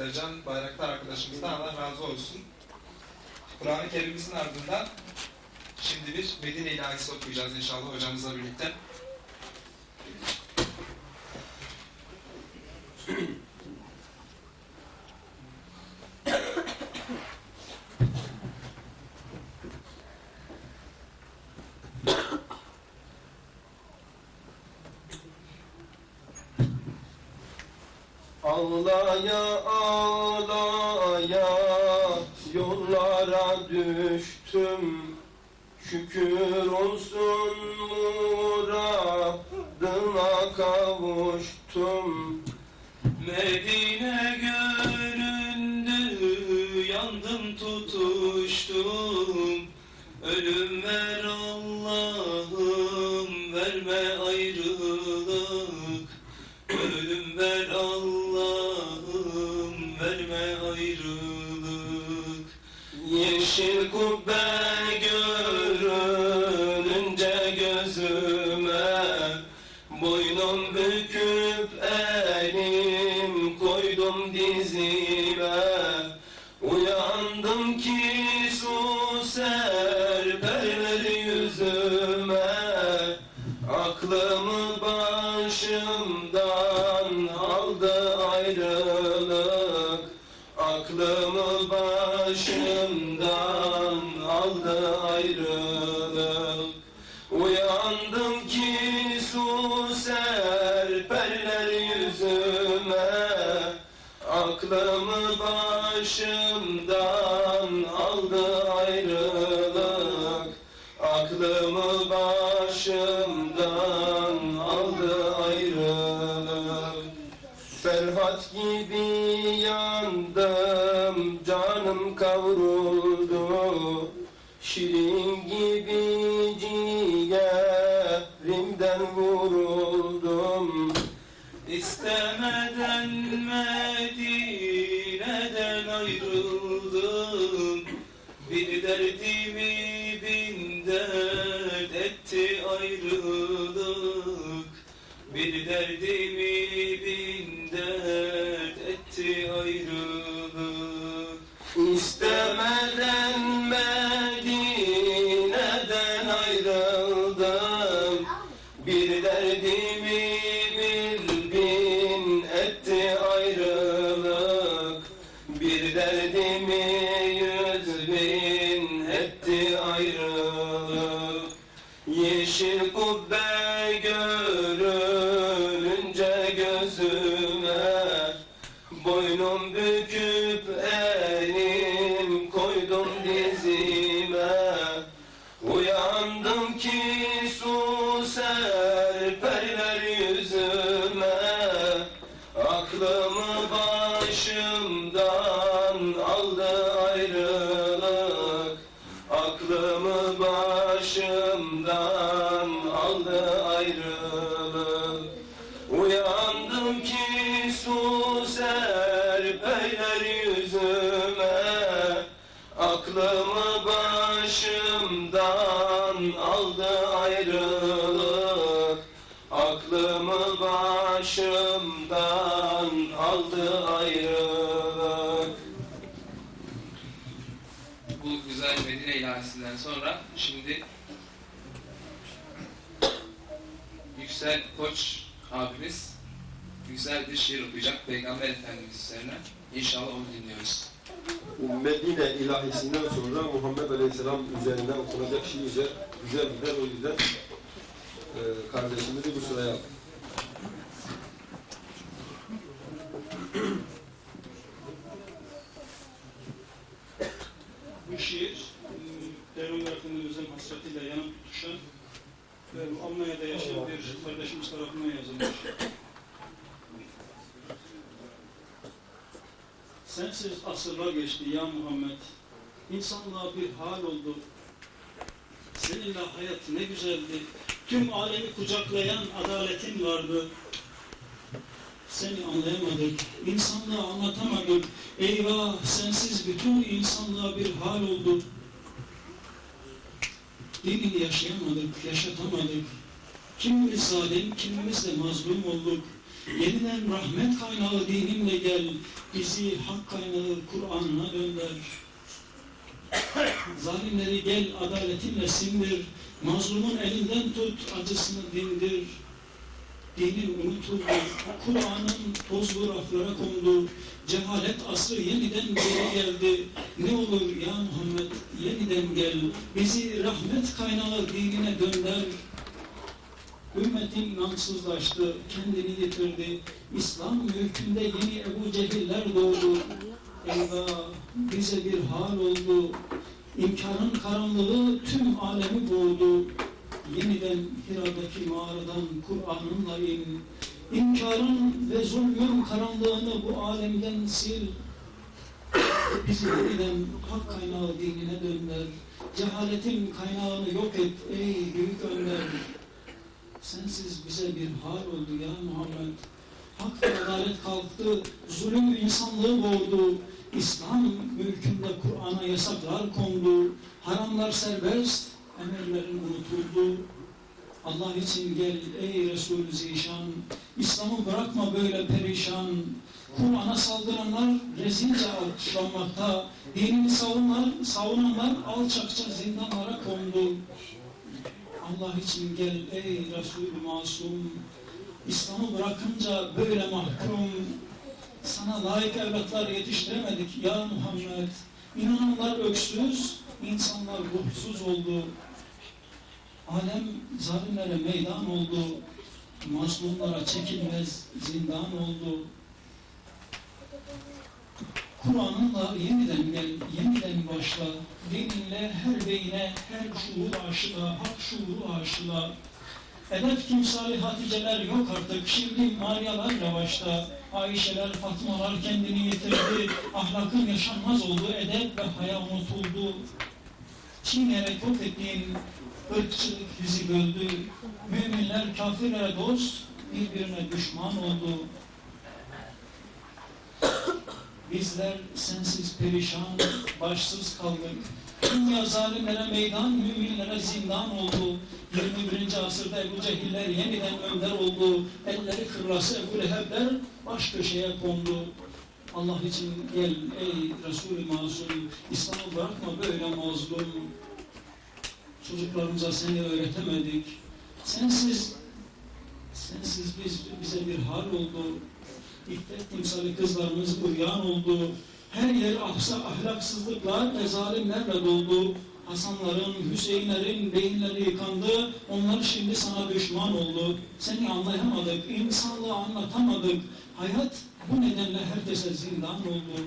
Sercan Bayraktar arkadaşımızdan Allah razı olsun. Kur'an-ı Kerim'imizin ardından şimdi bir Medine ilahisi okuyacağız inşallah hocamızla birlikte. Ağlaya ağlaya yollara düştüm. Şükür olsun muradına kavuştum. Medine göründü, başımdan aldı ayrılık Aklımı başımdan aldı ayrılık. Uyandım ki su serperler yüzüme Aklımı başımdan aldı ayrılık. Aklımı başımdan Ferhat gibi yandım, canım kavruldu. Şirin gibi ciğerimden vuruldum. İstemeden Medine'den ayrıldım. Bir derdimi bin dert etti ayrılık. Bir derdimi ayrıldım Bir derdimi bir bin etti ayrılık. Bir derdimi yüz bin etti ayrılık. Yeşil kubbe görününce gözüme Boynum büküp elim aldı ayrılık Uyandım ki su serpeyler yüzüme. Aklımı başımdan aldı ayrılık. Aklımı başımdan aldı ayrılık. Bu güzel Medine ilahisinden sonra şimdi Yüksel Koç abimiz güzel bir şiir okuyacak Peygamber Efendimiz üzerine. İnşallah onu dinliyoruz. Medine ilahisinden sonra Muhammed Aleyhisselam üzerine okunacak şiirler güzel gider o yüzden e, kardeşimizi bu sıraya aldık. Bu şiir, Peygamber Efendimiz'in hasretiyle yanıp tutuşan ve Almanya'da yaşayan bir kardeşimiz tarafından yazılmış. Sensiz asırlar geçti ya Muhammed. İnsanlığa bir hal oldu. Seninle hayat ne güzeldi. Tüm alemi kucaklayan adaletin vardı. Seni anlayamadık, insanlığa anlatamadık. Eyvah, sensiz bütün insanlığa bir hal oldu. Dinini yaşayamadık, yaşatamadık. Kimimiz zalim, kimimiz de mazlum olduk. Yeniden rahmet kaynağı dininle gel. Bizi hak kaynağı Kur'an'ına dönder. Zalimleri gel adaletinle sindir. Mazlumun elinden tut, acısını dindir. Dinin unutuldu, Kur'an'ın tozlu raflara kondu. Cehalet asrı yeniden geri geldi. Ne olur ya Muhammed yeniden gel. Bizi rahmet kaynağı dinine dönder. Ümmetin nansızlaştı, kendini yitirdi. İslam mülkünde yeni Ebu Cehiller doğdu. Eyvah bize bir hal oldu. İnkarın karanlığı tüm alemi boğdu. Yeniden Hira'daki mağaradan Kur'an'ınla in. İnkarın ve zulmün karanlığını bu alemden sil. Bizi yeniden hak kaynağı dinine dönder. Cehaletin kaynağını yok et ey büyük önder. Sensiz bize bir hal oldu ya Muhammed. Hak ve adalet kalktı, zulüm insanlığı boğdu. İslam mülkünde Kur'an'a yasaklar kondu. Haramlar serbest, emellerin unutuldu. Allah için gel ey Resul-i Zişan. İslam'ı bırakma böyle perişan. Kur'an'a saldıranlar rezilce alkışlanmakta. Dinini savunanlar, savunanlar alçakça zindanlara kondu. Allah için gel ey Resul-i Masum. İslam'ı bırakınca böyle mahkum. Sana layık evlatlar yetiştiremedik ya Muhammed. İnananlar öksüz, insanlar ruhsuz oldu. Alem zalimlere meydan oldu. Mazlumlara çekilmez zindan oldu. Kur'an'ınla yeniden gel, yeniden başla. Dininle her beyine, her şuur aşıla, hak şuuru aşıla. Edep timsali Haticeler yok artık, şimdi Marialar revaçta. Ayşeler, Fatmalar kendini yitirdi. Ahlakın yaşanmaz oldu, edep ve haya unutuldu. Çiğneyerek yok ettiğin ırkçılık bizi böldü. Müminler kafirlere dost, birbirine düşman oldu. Bizler sensiz perişan, başsız kaldık. Dünya zalimlere meydan, müminlere zindan oldu. 21. asırda Ebu Cehiller yeniden önder oldu. Elleri kırlası Ebu Lehebler baş köşeye kondu. Allah için gel ey Resul-i Masum, İslam'ı bırakma böyle mazlum. Çocuklarımıza seni öğretemedik. Sensiz, sensiz biz, bize bir hal oldu. İffet timsali kızlarımız uyan oldu. Her yer ahsa ahlaksızlıklar ve zalimlerle doldu. Hasanların, Hüseyinlerin beyinleri yıkandı. Onlar şimdi sana düşman oldu. Seni anlayamadık, insanlığı anlatamadık. Hayat bu nedenle herkese zindan oldu.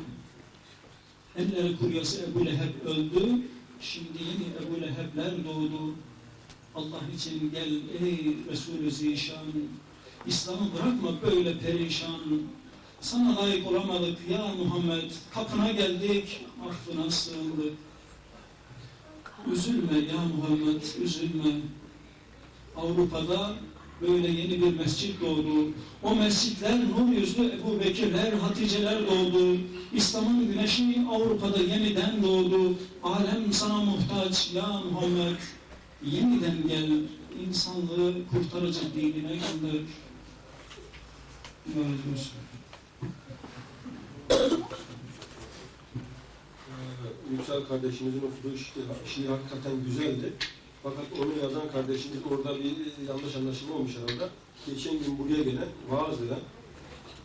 Elleri kuryası Ebu Leheb öldü. Şimdi yeni Ebu Leheb'ler doğdu. Allah için gel ey Resulü Zişan. İslam'ı bırakma böyle perişan. Sana layık olamadık ya Muhammed. Kapına geldik, affına sığındık. Üzülme ya Muhammed, üzülme. Avrupa'da böyle yeni bir mescit doğdu. O mescitler nur yüzlü Ebu Bekirler, Haticeler doğdu. İslam'ın güneşi Avrupa'da yeniden doğdu. Alem sana muhtaç ya Muhammed. Yeniden gel, insanlığı kurtarıcı dinine gönder. Diyorsun? Ee, Yüksel kardeşimizin okuduğu şiir, şiir hakikaten güzeldi. Fakat onu yazan kardeşimiz orada bir yanlış anlaşılma olmuş herhalde. Geçen gün buraya gelen, vaaz eden,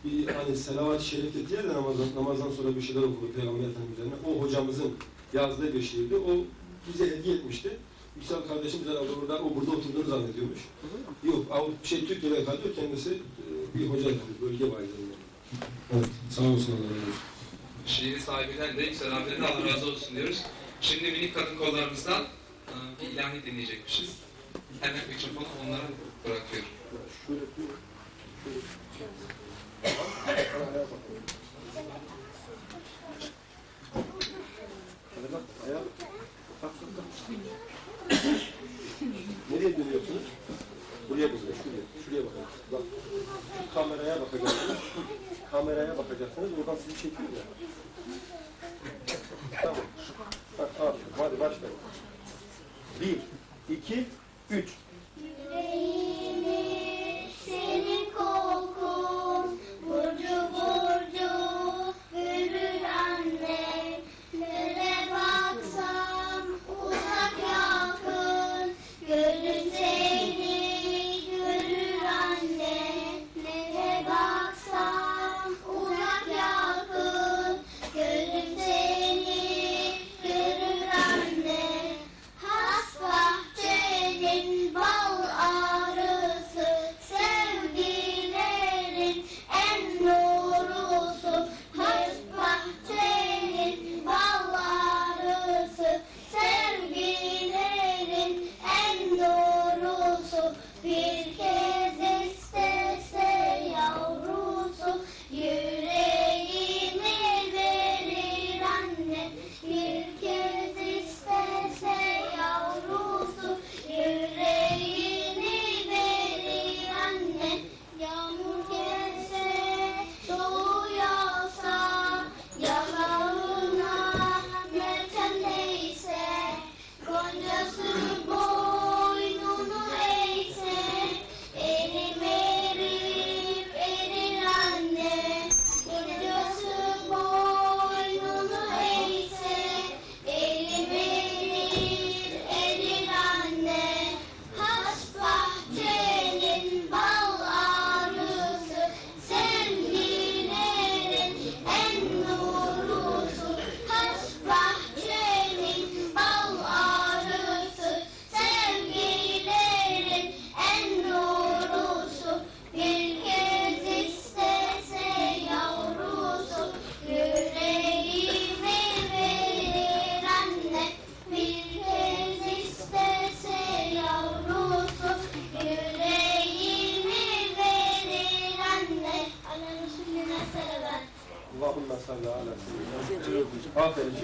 bir hani selavat-ı şerif dediler de namazdan, namazdan sonra bir şeyler okudu Peygamber Efendimiz üzerine. O hocamızın yazdığı bir şiirdi. O bize hediye etmişti. Yüksel kardeşimiz herhalde orada, o burada oturduğunu zannediyormuş. Yok, Avrupa, şey Türkiye'de kalıyor. Kendisi bir hoca yani, bölge valideliğinde. Evet, sağ olsun Allah razı olsun. Şiiri sahibinden de Yüksel abilerine Allah razı olsun diyoruz. Şimdi minik kadın kollarımızdan e, bir ilahi dinleyecekmişiz. Hemen mikrofonu onlara bırakıyorum. Hadi bak, ayağa bak. Bak, bak, bak. Nereye dönüyorsunuz? Buraya dönüyor, şuraya. Şuraya bakın. Bak, şu kameraya bakacaksınız. Kameraya bakacaksınız, oradan sizi çekiyor ya. Tamam. Bak, abi, hadi başlayın. Bir, iki,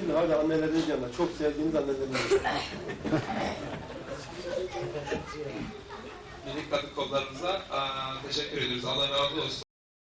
Şimdi hadi anneleriniz yanına. Çok sevdiğiniz anneleriniz yanına. Minik kadın kollarımıza teşekkür ediyoruz. Allah razı olsun.